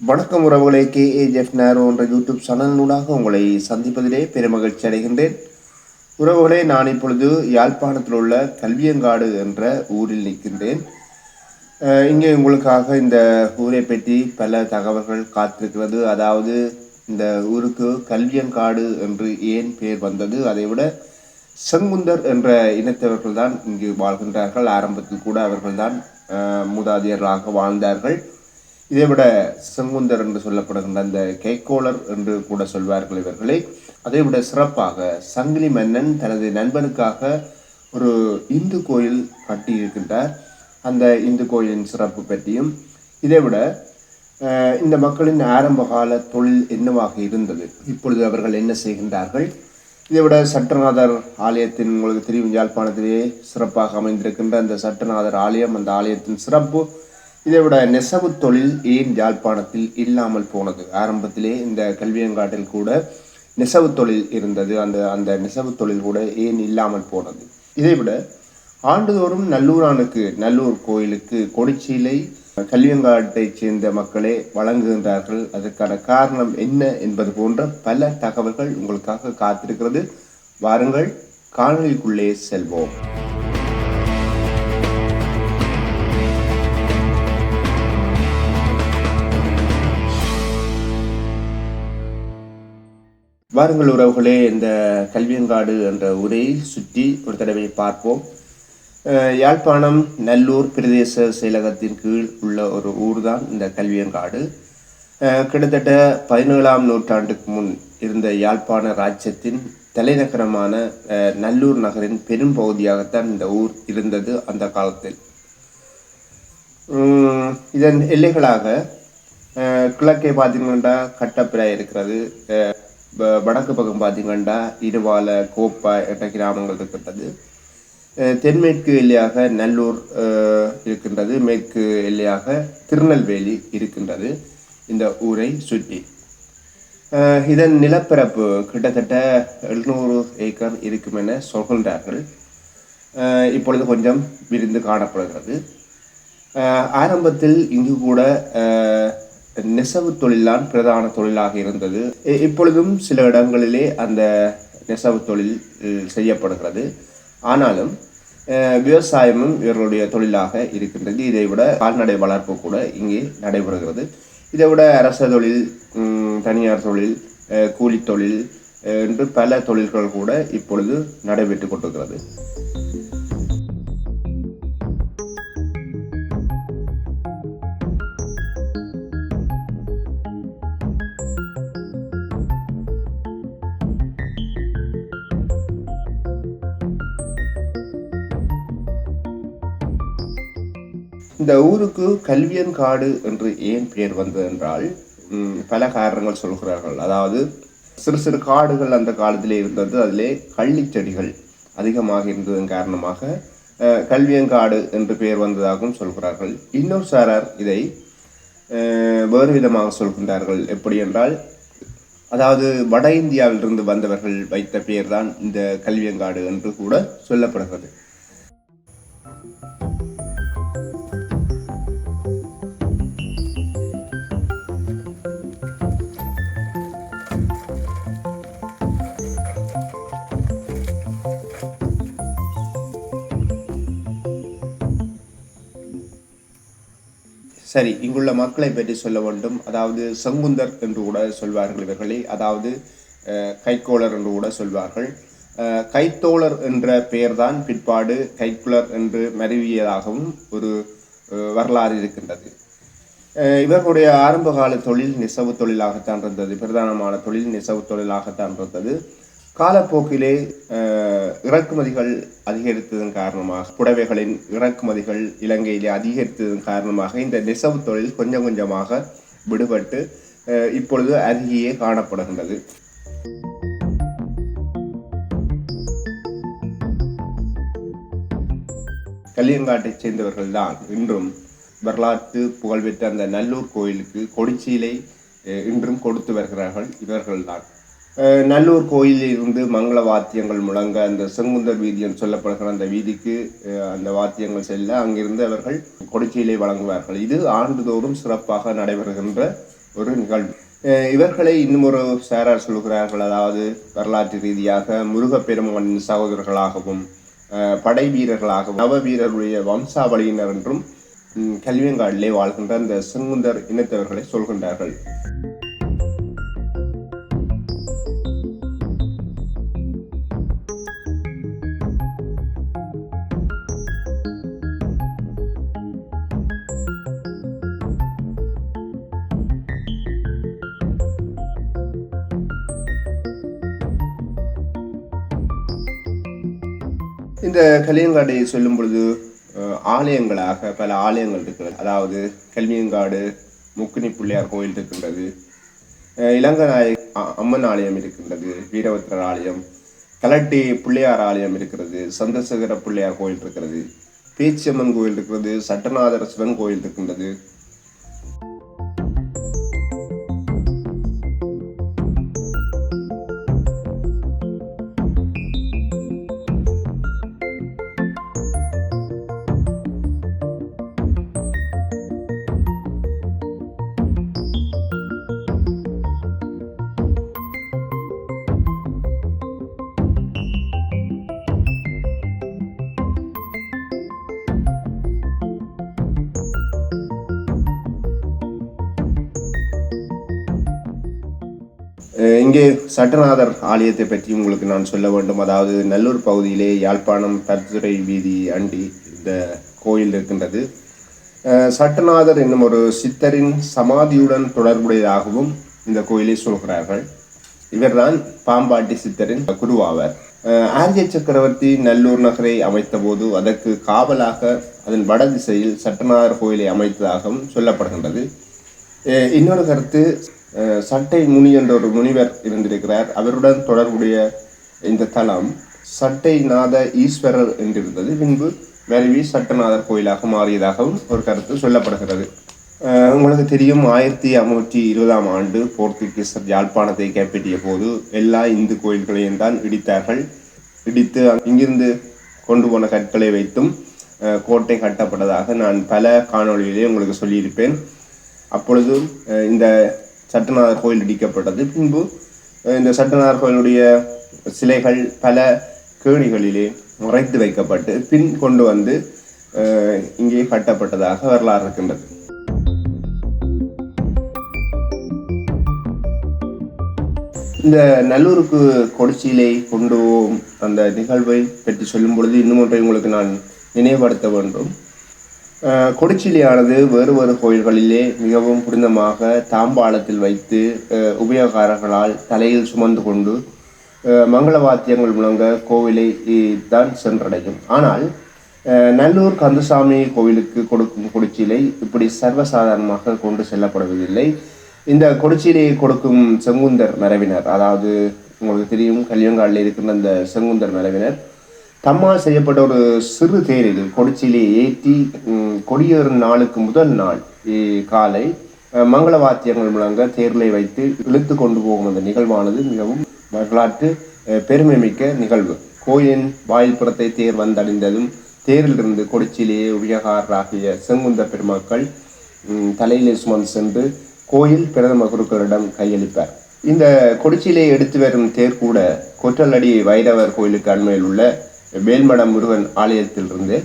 வணக்கம் உறவுகளை K A Jeff நேரோ என்ற யூடியூப் சேனலினூடாக உங்களை சந்திப்பதிலே பெருமகிழ்ச்சி அடைகின்றேன். உறவுகளே நான் இப்பொழுது யாழ்ப்பாணத்தில் உள்ள கல்வியங்காடு என்ற ஊரில் நிற்கின்றேன். இங்கே உங்களுக்காக இந்த ஊரை பற்றி பல தகவல்கள் காத்திருக்கிறது. அதாவது இந்த ஊருக்கு கல்வியங்காடு என்று ஏன் பெயர் வந்தது? அதை விட செங்குந்தர் என்ற இனத்தவர்கள் தான் இங்கு வாழ்கின்றார்கள். ஆரம்பத்தில் கூட அவர்கள்தான் மூதாதையர்களாக வாழ்ந்தார்கள். இதை விட செங்குந்தர் என்று சொல்லப்படுகின்ற அந்த கேக்கோளர் என்று கூட சொல்வார்கள் இவர்களை. அதை விட சிறப்பாக சங்கிலி மன்னன் தனது நண்பனுக்காக ஒரு இந்து கோயில் கட்டியிருக்கின்றார். அந்த இந்து கோயிலின் சிறப்பு பற்றியும் இதை விட இந்த மக்களின் ஆரம்பகால தொழில் என்னவாக இருந்தது? இப்பொழுது அவர்கள் என்ன செய்கின்றார்கள்? இதை விட சட்டநாதர் ஆலயத்தின் உங்களுக்கு தெரியும் யாழ்ப்பாணத்திலேயே சிறப்பாக அமைந்திருக்கின்ற அந்த சட்டநாதர் ஆலயம் அந்த ஆலயத்தின் சிறப்பு இதை விட நெசவு தொழில் ஏன் யாழ்ப்பாணத்தில் இல்லாமல் போனது? ஆரம்பத்திலே இந்த கல்வியங்காட்டில் கூட நெசவு தொழில் இருந்தது. அந்த அந்த நெசவு தொழில் கூட ஏன் இல்லாமல் போனது? இதை விட ஆண்டுதோறும் நல்லூரானுக்கு நல்லூர் கோயிலுக்கு கொடிச்சீலை கல்வியங்காட்டைச் சேர்ந்த மக்களே வழங்குகின்றார்கள். அதற்கான காரணம் என்ன என்பது போன்ற பல தகவல்கள் உங்களுக்காக காத்திருக்கிறது. வாருங்கள் காணொலிக்குள்ளே செல்வோம். வாருங்கள் உறவுகளே இந்த கல்வியங்காடு என்ற ஊரை சுற்றி ஒரு தடவை பார்ப்போம். யாழ்ப்பாணம் நல்லூர் பிரதேச செயலகத்தின் கீழ் உள்ள ஒரு ஊர் தான் இந்த கல்வியங்காடு. கிட்டத்தட்ட பதினேழாம் நூற்றாண்டுக்கு முன் இருந்த யாழ்ப்பாண ராஜ்யத்தின் தலைநகரமான நல்லூர் நகரின் பெரும் பகுதியாகத்தான் இந்த ஊர் இருந்தது அந்த காலத்தில். இதன் எல்லைகளாக கிழக்கே பார்த்தீங்கன்னா கட்டப்பிரா இருக்கிறது. வடக்கு பக்கம் பார்த்தீங்கன்னா இருவால கோப்பா என்ற கிராமங்கள் இருக்கின்றது. தென்மேற்கு எல்லையாக நல்லூர் இருக்கின்றது. மேற்கு எல்லையாக திருநெல்வேலி இருக்கின்றது. இந்த ஊரை சுற்றி. இதன் நிலப்பரப்பு கிட்டத்தட்ட எழுநூறு ஏக்கர் இருக்கும் என சொல்கின்றார்கள். இப்பொழுது கொஞ்சம் விரிந்து காணப்படுகிறது. ஆரம்பத்தில் இங்கு கூட நெசவு தொழில்தான் பிரதான தொழிலாக இருந்தது. இப்பொழுதும் சில இடங்களிலே அந்த நெசவு தொழில் செய்யப்படுகிறது. ஆனாலும் விவசாயமும் இவர்களுடைய தொழிலாக இருக்கின்றது. இதை விட கால்நடை வளர்ப்பு கூட இங்கே நடைபெறுகிறது. இதை விட அரச தொழில் தனியார் தொழில் அஹ், கூலித் தொழில் என்று பல தொழில்கள் கூட இப்பொழுது நடைபெற்று கொண்டிருக்கிறது. இந்த ஊருக்கு கல்வியன் காடு என்று ஏன் பெயர் வந்தது என்றால் பல காரணங்கள் சொல்கிறார்கள். அதாவது சிறு சிறு காடுகள் அந்த காலத்திலே இருந்தது அதிலே கள்ளிச் செடிகள் அதிகமாக இருந்ததன் காரணமாக கல்வியங்காடு என்று பெயர் வந்ததாகவும் சொல்கிறார்கள். இன்னொரு சாரார் இதை வேறு விதமாக சொல்கின்றார்கள். எப்படி என்றால் அதாவது வட இந்தியாவிலிருந்து வந்தவர்கள் வைத்த பெயர்தான் இந்த கல்வியங்காடு என்று கூட சொல்லப்படுகிறது. சரி இங்குள்ள மக்களை பற்றி சொல்ல வேண்டும். அதாவது செங்குந்தர் என்று கூட சொல்வார்கள் இவர்களை. அதாவது கைக்கோளர் என்று கூட சொல்வார்கள். கைத்தோழர் என்ற பெயர்தான் பிற்பாடு கைக்குளர் என்று மருவியதாகவும் ஒரு வரலாறு இருக்கின்றது. இவர்களுடைய ஆரம்பகால தொழில் நெசவு தொழிலாகத்தான் இருந்தது. பிரதானமான தொழில் நெசவு தொழிலாகத்தான் இருந்தது. காலப்போக்கிலே இறக்குமதிகள் அதிகரித்ததன் காரணமாக புடவைகளின் இறக்குமதிகள் இலங்கையிலே அதிகரித்ததன் காரணமாக இந்த நெசவு தொழில் கொஞ்சம் கொஞ்சமாக விடுபட்டு இப்பொழுது அருகியே காணப்படுகின்றது. கல்லியங்காட்டைச் சேர்ந்தவர்கள் தான் இன்றும் வரலாற்று புகழ்பெற்ற அந்த நல்லூர் கோயிலுக்கு கொடிச்சீலை இன்றும் கொடுத்து வருகிறார்கள் இவர்கள்தான். நல்லூர் கோயிலில் இருந்து மங்கள வாத்தியங்கள் முழங்க அந்த செங்குந்தர் வீதி என்று சொல்லப்படுகிற அந்த வீதிக்கு அந்த வாத்தியங்கள் செல்ல அங்கிருந்து அவர்கள் கொடிச்சீலை வழங்குவார்கள். இது ஆண்டுதோறும் சிறப்பாக நடைபெறுகின்ற ஒரு நிகழ்வு. இவர்களை இன்னும் ஒரு சாரார் சொல்கிறார்கள் அதாவது வரலாற்று ரீதியாக முருகப்பெருமானின் சகோதரர்களாகவும் படை வீரர்களாகவும் நவ வீரருடைய வம்சாவளியினர் என்றும் கல்வியங்காடிலே வாழ்கின்ற அந்த செங்குந்தர் இனத்தவர்களை சொல்கின்றார்கள். இந்த கலியங்காடை சொல்லும் பொழுது ஆலயங்களாக பல ஆலயங்கள் இருக்கிறது அதாவது கல்வியங்காடு முக்குனி பிள்ளையார் கோயில் இருக்கின்றது இளங்கநாய அம்மன் ஆலயம் இருக்கின்றது வீரபத்ரர் ஆலயம் கலட்டி பிள்ளையார் ஆலயம் இருக்கிறது சந்திரசேகர பிள்ளையார் கோயில் இருக்கிறது பேச்சியம்மன் கோயில் இருக்கிறது சட்டநாதர சிவன் கோயில் இருக்கின்றது இங்கே சட்டநாதர் ஆலயத்தை பற்றி உங்களுக்கு நான் சொல்ல வேண்டும். அதாவது நல்லூர் பகுதியிலே யாழ்ப்பாணம் பர்துரை வீதி அண்டி இந்த கோயில் இருக்கின்றது. சட்டநாதர் என்னும் ஒரு சித்தரின் சமாதியுடன் தொடர்புடையதாகவும் இந்த கோயிலை சொல்கிறார்கள். இவர்தான் பாம்பாட்டி சித்தரின் குருவாவர். ஆரிய சக்கரவர்த்தி நல்லூர் நகரை அமைத்தபோது அதற்கு காவலாக அதன் வட திசையில் சட்டநாதர் கோயிலை அமைத்ததாகவும் சொல்லப்படுகின்றது. இன்னொரு கருத்து சட்டை முனி என்ற ஒரு முனிவர் இருந்திருக்கிறார். அவருடன் தொடர்புடைய இந்த தலம் சட்டை நாத ஈஸ்வரர் என்றிருந்தது. பின்பு மருவி சட்டநாதர் கோயிலாக மாறியதாகவும் ஒரு கருத்து சொல்லப்படுகிறது. உங்களுக்கு தெரியும் ஆயிரத்தி அறுநூற்றி இருபதாம் ஆண்டு போர்த்துகீசர் யாழ்ப்பாணத்தை கைப்பற்றிய போது எல்லா இந்து கோயில்களையும் தான் இடித்தார்கள். இடித்து இங்கிருந்து கொண்டு போன கற்களை வைத்தும் கோட்டை கட்டப்பட்டதாக நான் பல காணொலியிலே உங்களுக்கு சொல்லியிருப்பேன். அப்பொழுதும் இந்த சட்டநாதர் கோயில் இடிக்கப்பட்டது. பின்பு இந்த சட்டநாதர் கோயிலுடைய சிலைகள் பல கேணிகளிலே மறைத்து வைக்கப்பட்டு பின் கொண்டு வந்து இங்கே கட்டப்பட்டதாக வரலாறு இருக்கின்றது. இந்த நல்லூருக்கு கொடிச்சியிலை கொண்டு அந்த நிகழ்வை பற்றி சொல்லும் பொழுது இன்னும் ஒன்றை உங்களுக்கு நான் நினைவுபடுத்த வேண்டும். கொடிச்சிலையானது வேறு வேறு கோயில்களிலே மிகவும் புனிதமாக தாம்பாளத்தில் வைத்து உபயோகாரர்களால் தலையில் சுமந்து கொண்டு மங்கள வாத்தியங்கள் முழங்க கோவிலை தான் சென்றடையும். ஆனால் நல்லூர் கந்தசாமி கோவிலுக்கு கொடுக்கும் கொடிச்சிலை இப்படி சர்வசாதாரணமாக கொண்டு செல்லப்படுவதில்லை. இந்த கொடிச்சிலையை கொடுக்கும் செங்குந்தர் மரபினர் அதாவது உங்களுக்கு தெரியும் கல்யாங்காலில் இருக்கின்ற அந்த செங்குந்தர் மரபினர் தம்மால் செய்யப்பட்ட ஒரு சிறு தேரில் கொடிச்சிலையை ஏற்றி கொடியேறும் நாளுக்கு முதல் நாள் காலை மங்கள வாத்தியங்கள் முழங்க தேர்லை வைத்து இழுத்து கொண்டு போகும் அந்த நிகழ்வானது மிகவும் வரலாற்று பெருமை மிக்க நிகழ்வு. கோயிலின் வாயில்புறத்தை தேர் வந்தடைந்ததும் தேரிலிருந்து கொடிச்சிலேயே உபயோகாரராகிய செங்குந்த பெருமக்கள் தலையிலே சுமந்து சென்று கோயில் பிரதம குருக்களிடம் கையளிப்பார். இந்த கொடிச்சியிலே எடுத்து வரும் தேர் கூட கொற்றலடி வைரவர் கோயிலுக்கு அண்மையில் உள்ள வேல்மடம் முருகன் ஆலயத்திலிருந்து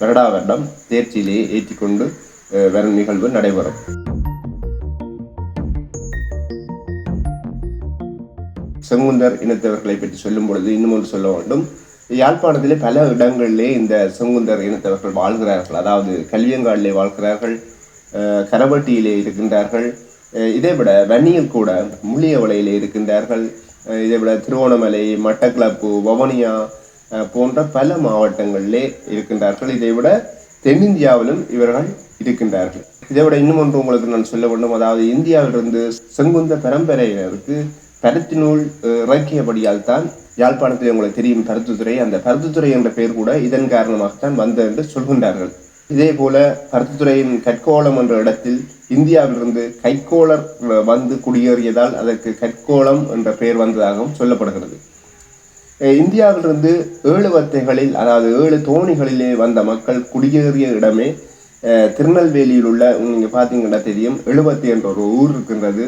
வருடா வருடம் தேர்ச்சியிலே ஏற்றிக்கொண்டு வரும் நிகழ்வு நடைபெறும். செங்குந்தர் இனத்தவர்களை பற்றி சொல்லும் பொழுது இன்னும் ஒன்று சொல்ல வேண்டும். யாழ்ப்பாணத்திலே பல இடங்களிலே இந்த செங்குந்தர் இனத்தவர்கள் வாழ்கிறார்கள். அதாவது கல்வியங்காடிலே வாழ்கிறார்கள் அஹ், கரவட்டியிலே இருக்கின்றார்கள். அஹ், இதைவிட வன்னியில் கூட முள்ளியவளையிலே இருக்கின்றார்கள். அஹ், இதைவிட திருவோணமலை மட்டக்களப்பு வவுனியா போன்ற பல மாவட்டங்களிலே இருக்கின்றார்கள். இதைவிட தென்னிந்தியாவிலும் இவர்கள் இருக்கின்றார்கள். இதை விட இன்னும் ஒன்று உங்களுக்கு நான் சொல்ல வேண்டும். அதாவது இந்தியாவிலிருந்து செங்குந்த பரம்பரையினருக்கு பருத்தி நூல் இறக்கியபடியால் தான் யாழ்ப்பாணத்தில் உங்களுக்கு தெரியும் பருத்துத்துறை அந்த பருத்துத்துறை என்ற பெயர் கூட இதன் காரணமாகத்தான் வந்தது என்று சொல்கின்றார்கள். இதே போல பருத்துத்துறையின் கற்கோளம் என்ற இடத்தில் இந்தியாவிலிருந்து கைக்கோளர் வந்து குடியேறியதால் அதற்கு கற்கோளம் என்ற பெயர் வந்ததாகவும் சொல்லப்படுகிறது. இந்தியாவிலிருந்து ஏழு வத்தைகளில் அதாவது ஏழு தோணிகளிலே வந்த மக்கள் குடியேறிய இடமே திருநெல்வேலியில் உள்ள நீங்கள் பார்த்தீங்கன்னா தெரியும் எழுபத்தி என்ற ஒரு ஊர் இருக்கின்றது.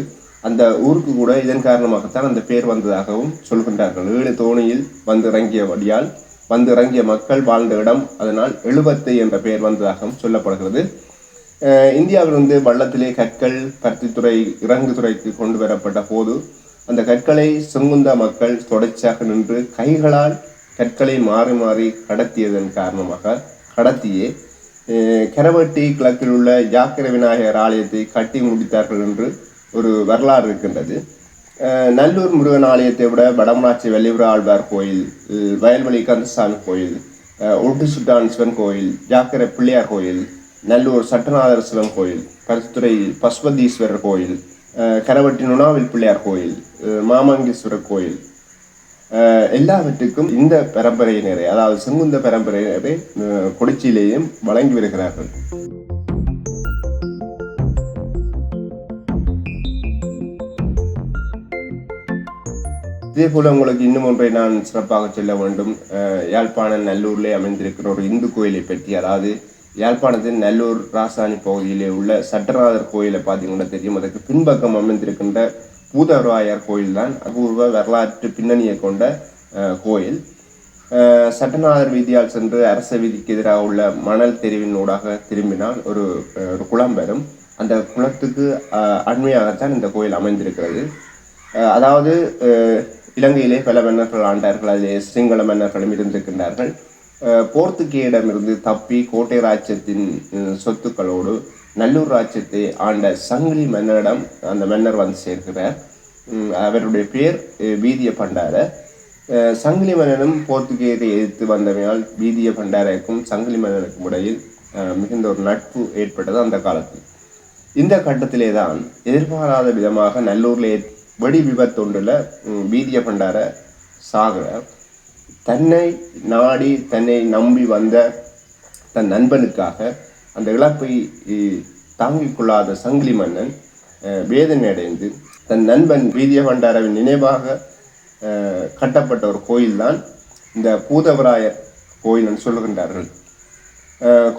அந்த ஊருக்கு கூட இதன் காரணமாகத்தான் அந்த பேர் வந்ததாகவும் சொல்கின்றார்கள். ஏழு தோணியில் வந்து இறங்கியபடியால் வந்து இறங்கிய மக்கள் வாழ்ந்த இடம் அதனால் எழுபத்தை என்ற பெயர் வந்ததாகவும் சொல்லப்படுகிறது. இந்தியாவிலிருந்து வள்ளத்திலே கற்கள் பருத்தித்துறை இறங்குதுறைக்கு கொண்டு வரப்பட்ட போது அந்த கற்களை செங்குந்தா மக்கள் தொடர்ச்சியாக நின்று கைகளால் கற்களை மாறி மாறி கடத்தியதன் காரணமாக கடத்தியே கெரவட்டி கரவட்டி கிழக்கில் உள்ள ஜாக்கிர விநாயகர் ஆலயத்தை கட்டி முடித்தார்கள் என்று ஒரு வரலாறு இருக்கின்றது. நல்லூர் முருகன் ஆலயத்தை விட வடமராட்சி வெள்ளிபுர ஆழ்வார் கோயில் வயல்வெளி கந்தசாமி கோயில் ஒட்டு சுட்டான் சிவன் கோயில் ஜாக்கிர பிள்ளையார் கோயில் நல்லூர் சட்டநாதர் சிவன் கோயில் கருத்துறை பசுபதீஸ்வரர் கோயில் அஹ் கரவட்டி நுணாவில் பிள்ளையார் கோயில் மாமங்கேஸ்வரர் கோயில். அஹ் எல்லாவற்றுக்கும் இந்த பரம்பரையினரை அதாவது செங்குந்த பரம்பரையினரை கொடிச்சியிலேயும் வழங்கி வருகிறார்கள். இதே போல உங்களுக்கு இன்னும் ஒன்றை நான் சிறப்பாக சொல்ல வேண்டும். யாழ்ப்பாணம் நல்லூரிலே அமைந்திருக்கிற ஒரு இந்து கோயிலை பற்றி அதாவது யாழ்ப்பாணத்தின் நல்லூர் ராசாணி பகுதியிலே உள்ள சட்டநாதர் கோயிலை பார்த்தீங்கன்னா தெரியும். அதற்கு பின்பக்கம் அமைந்திருக்கின்ற பூதராயர் கோயில் தான் அபூர்வ வரலாற்று பின்னணியை கொண்ட கோயில். சட்டநாதர் வீதியால் சென்று அரச வீதிக்கு எதிராக உள்ள மணல் தெருவினூடாக ஊடாக திரும்பினால் ஒரு ஒரு குளம் வரும். அந்த குளத்துக்கு அண்மையாகத்தான் இந்த கோயில் அமைந்திருக்கிறது. அதாவது இலங்கையிலே பல மன்னர்கள் ஆண்டார்கள். அதிலே சிங்கள மன்னர்களும் இருந்திருக்கின்றார்கள். போர்த்துகேயிடமிருந்து தப்பி கோட்டை ராஜ்யத்தின் சொத்துக்களோடு நல்லூர் ராஜ்யத்தை ஆண்ட சங்கிலி மன்னரிடம் அந்த மன்னர் வந்து சேர்க்கிறார். அவருடைய பேர் வீதிய பண்டார சங்கிலி மன்னனும் போர்த்துகேயரை எதிர்த்து வந்தமையால் வீதிய பண்டாரக்கும் சங்கிலி மன்னனுக்கும் இடையில் மிகுந்த ஒரு நட்பு ஏற்பட்டது அந்த காலத்தில். இந்த கட்டத்திலே தான் எதிர்பாராத விதமாக நல்லூரில் ஏற்- வெடி விபத்தொன்றில் வீதிய பண்டார சாகிறார். தன்னை நாடி தன்னை நம்பி வந்த தன் நண்பனுக்காக அந்த இழப்பை தாங்கிக் கொள்ளாத சங்கிலி மன்னன் வேதனை அடைந்து தன் நண்பன் வீதிய பண்டாரவின் நினைவாக கட்டப்பட்ட ஒரு கோயில்தான் இந்த பூதவராயர் கோயில்னு சொல்லுகின்றார்கள்.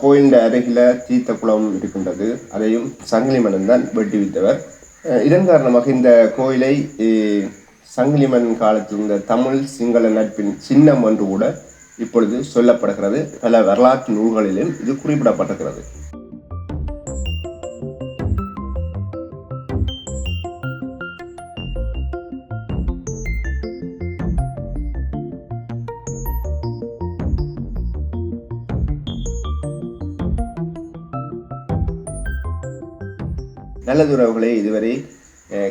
கோயிலின் அருகில தீர்த்த குளம் இருக்கின்றது. அதையும் சங்கிலி மன்னன் தான் வெட்டி வைத்தவர். இதன் காரணமாக இந்த கோயிலை சங்கிலிமன் காலத்தில் இருந்த தமிழ் சிங்கள நட்பின் சின்னம் என்று கூட இப்பொழுது சொல்லப்படுகிறது. பல வரலாற்று நூல்களிலும் இது குறிப்பிடப்பட்டிருக்கிறது. நல்லதுறவுகளே இதுவரை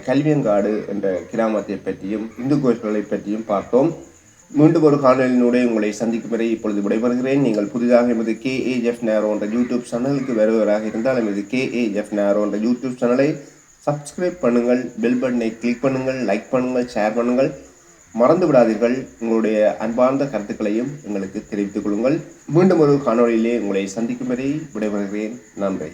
கல்வியங்காடு என்ற கிராமத்தை பற்றியும் இந்து கோயில்களை பற்றியும் பார்த்தோம். மீண்டும் ஒரு காணொலியினுடைய உங்களை சந்திக்கும் வரை இப்பொழுது விடைபெறுகிறேன். நீங்கள் புதிதாக எமது கே ஏ நேரோ என்ற யூடியூப் சேனலுக்கு வருவதாக இருந்தால் எமது கே ஏ நேரோ என்ற யூடியூப் சேனலை சப்ஸ்கிரைப் பண்ணுங்கள் பெல் பட்டனை கிளிக் பண்ணுங்கள் லைக் பண்ணுங்கள் ஷேர் பண்ணுங்கள். மறந்து விடாதீர்கள் உங்களுடைய அன்பார்ந்த கருத்துக்களையும் எங்களுக்கு தெரிவித்துக் கொள்ளுங்கள். மீண்டும் ஒரு காணொலியிலே உங்களை சந்திக்கும் வரை விடைபெறுகிறேன். நன்றி.